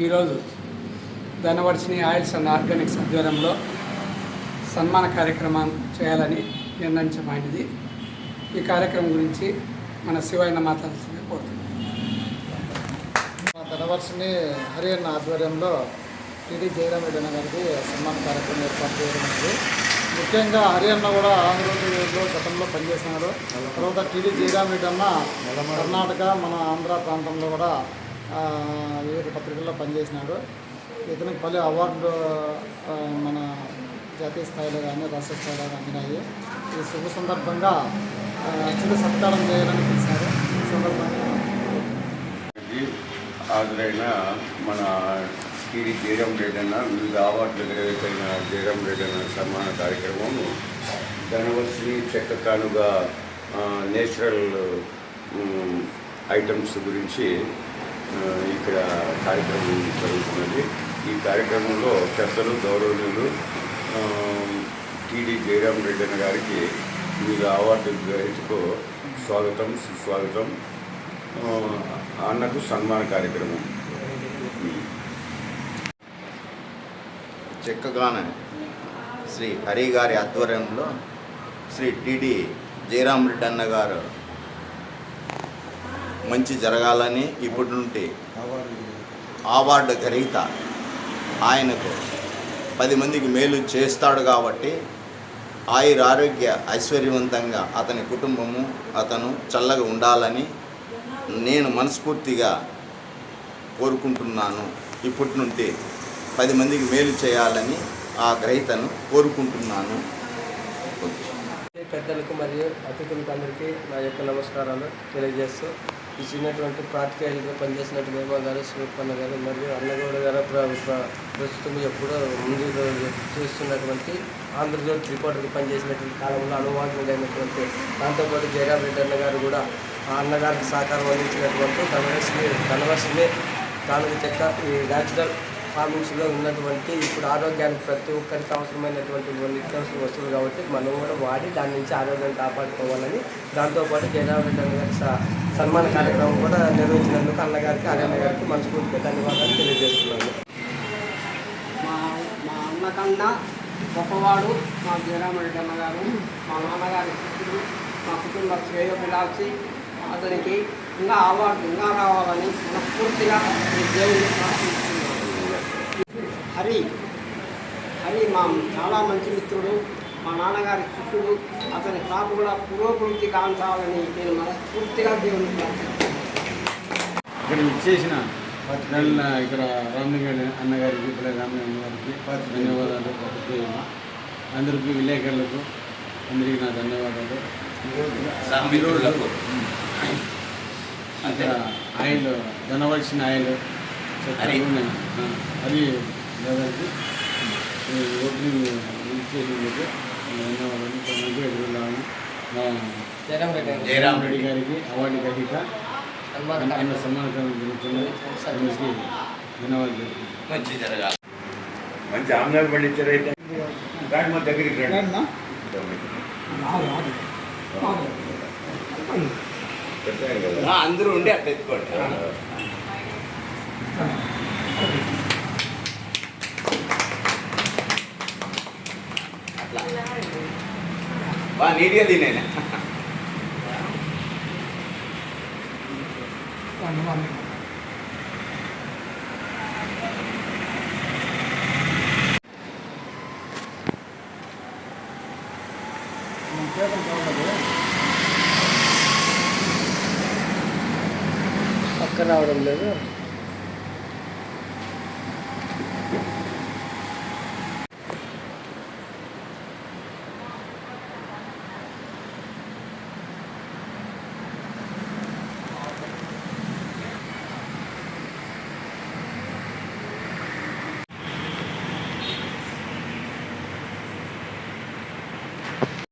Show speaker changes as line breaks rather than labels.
ఈరోజు ధనవర్షిని oils and Organics ఆధ్వర్యంలో సన్మాన కార్యక్రమం చేయాలని నిర్ణయించబడింది. ఈ కార్యక్రమం గురించి మన శివాయన మాట్లాడుతుంది కోరుతున్నాం
మా ధనవర్షిని హరియన్న ఆధ్వర్యంలో టీడీ జయరామ్ రెడ్డి గారికి సన్మాన కార్యక్రమం ఏర్పాటు చేయడం ముఖ్యంగా ముఖ్యంగా హరియన్న కూడా ఆంధ్రప్రదేశ్లో గతంలో పనిచేసినాడు. తర్వాత టీడీ జయరామ్ రెడ్డి అన్న కర్ణాటక మన ఆంధ్ర ప్రాంతంలో కూడా వివిధ పత్రికల్లో పనిచేసినాడు. ఇతనికి పలు అవార్డు మన జాతీయ స్థాయిలో కానీ రాష్ట్ర స్థాయిలో అందినాయి. ఈ శుభ సందర్భంగా చిన్న చిరు సత్కారం చేయాలని పిలిచారు. సందర్భంగా
హాజరైన మన టీడీ జయరాం రెడ్డి అన్న వివిధ అవార్డులు గ్రహించిన జయరాం రెడ్డి అన్న సన్మాన కార్యక్రమం ధనవశ్రీ చెక్క కానుగా నేచురల్ ఐటమ్స్ గురించి ఇక్కడ కార్యక్రమం జరుగుతున్నది. ఈ కార్యక్రమంలో పెద్దలు గౌరవనీయులు టీడీ జయరాం రెడ్డి అన్న గారికి మీరు అవార్డు గ్రహీతకు స్వాగతం సుస్వాగతం. అన్నకు సన్మాన కార్యక్రమం.
చెక్కగాన శ్రీ హరి గారి ఆధ్వర్యంలో శ్రీ టీడీ జయరాం రెడ్డి అన్న గారు మంచి జరగాలని ఇప్పటి నుండి అవార్డు గ్రహీత ఆయనకు పది మందికి మేలు చేస్తాడు కాబట్టి ఆయుర ఆరోగ్య ఐశ్వర్యవంతంగా అతని కుటుంబము అతను చల్లగా ఉండాలని నేను మనస్ఫూర్తిగా కోరుకుంటున్నాను. ఇప్పటి నుండి పది మందికి మేలు చేయాలని ఆ గ్రహీతను కోరుకుంటున్నాను.
పెద్దలకు మరియు అతిథులకు అందరికీ నా యొక్క నమస్కారాలు తెలియజేస్తూ ఈ చిన్నటువంటి పాతికేయులుగా పనిచేసినట్టు మేమా గారు శివప్పన్న గారు మరియు అన్నగౌడ గారు ప్ర- ప్రస్తుతం ఎప్పుడో ముందు చూస్తున్నటువంటి ఆంధ్రజ్యోతి రిపోర్టర్కి పనిచేసినటువంటి కాలంలో అనువాదమైనటువంటి దాంతోపాటు జయరామ్ రెడ్డి అన్న గారు కూడా ఆ అన్నగారికి సహకారం అందించినటువంటి ధనవర్షిని ధనవర్షిని కాలువ చెక్క ఈ న్యాచురల్ ఫార్మింగ్స్లో ఉన్నటువంటి ఇప్పుడు ఆరోగ్యానికి ప్రతి ఒక్కరికి అవసరమైనటువంటి నిత్యావసర వస్తువులు కాబట్టి మనం కూడా వాడి దాని నుంచి ఆరోగ్యాన్ని కాపాడుకోవాలని దాంతోపాటు జయరాం రెడ్డి గారి సన్మాన కార్యక్రమం కూడా నిర్వహించినందుకు అన్నగారికి అరన్న గారికి మనస్ఫూర్తిగా ధన్యవాదాలు తెలియజేస్తున్నాను.
మా మా అన్నకన్నా గొప్పవాడు మా జయరామరెడ్డి అన్నగారు మా నాన్నగారి శిష్యుడు మా కుటుంబ శ్రేయోభిలాషి అతనికి ఇంకా అవార్డు ఇంకా రావాలని మనస్ఫూర్తిగా దేవుడిని ప్రార్థిస్తున్నాను హరి హరి మా చాలా మంచి మిత్రుడు మా నాన్నగారి శిష్యుడు. అతని షాపు కూడా పురోభివృద్ధి కాంచాలని నేను మనస్ఫూర్తిగా దేవుని
ఇక్కడ ఇచ్చేసిన నల్ల ఇక్కడ రామలింగ అన్నగారికి పిల్లల రామలింగ అన్నగారికి ధన్యవాదాలు అందరికీ విలేకరులకు అందరికీ నా ధన్యవాదాలు. ఈరోజు ఇక్కడ ఆయిల్ ధనవలసిన ఆయిల్ అది గారికి ఈ ఓపెనింగ్ ఇచ్చేసినందుకు ధన్యవాదాలు మంచిగా ఎదురులాము
జయరాం రెడ్డి
గారికి. అవార్డు గ్రహీత
సన్మాన
ఆయన
కార్యక్రమం.
సమానకరం జరుగుతున్నది అందరికీ ధన్యవాదాలు తెలుపుతున్నాను.
మంచి జరగాలి.
మంచి ఆమ్లాలు పండించారైతే దాని మా దగ్గరికి రండి. పెట్టాను కదా.
అందరూ ఉండి అట్లా ఎత్తుకోండి. బాగా నీట్గా తినేనా
పక్క రావడం లేదు.